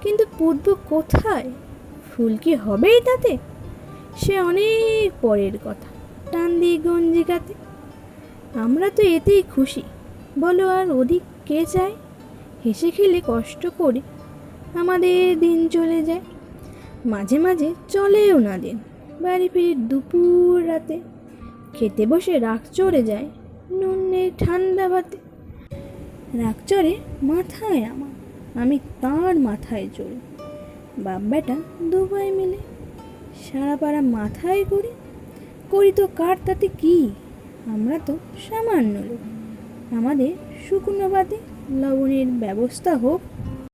কিন্তু পুতব কোথায়? ফুল কি হবেই তাতে? সে অনেক পরের কথা। টান দিয়ে গঞ্জিকাতে। আমরা তো এতেই খুশি। বলো আর অধিক কে চায় হেসে খেলে কষ্ট করে আমাদের দিন চলে যায়। মাঝে মাঝে চলেও না দিন। বাড়ি ফিরে দুপুর রাতে। খেতে বসে রাগ চড়ে যায় নুনের ঠান্ডা ভাতে। রাগ চড়ে মাথায় আমার। আমি তার মাথায় চড়ি। বাপ বেটা দুবাই মিলে। সারা পাড়া মাথায় করি করি তো কার তাতে কি? আমরা তো সামান্য লোক। আমাদের শুকনো বাদে লবণের ব্যবস্থা হোক।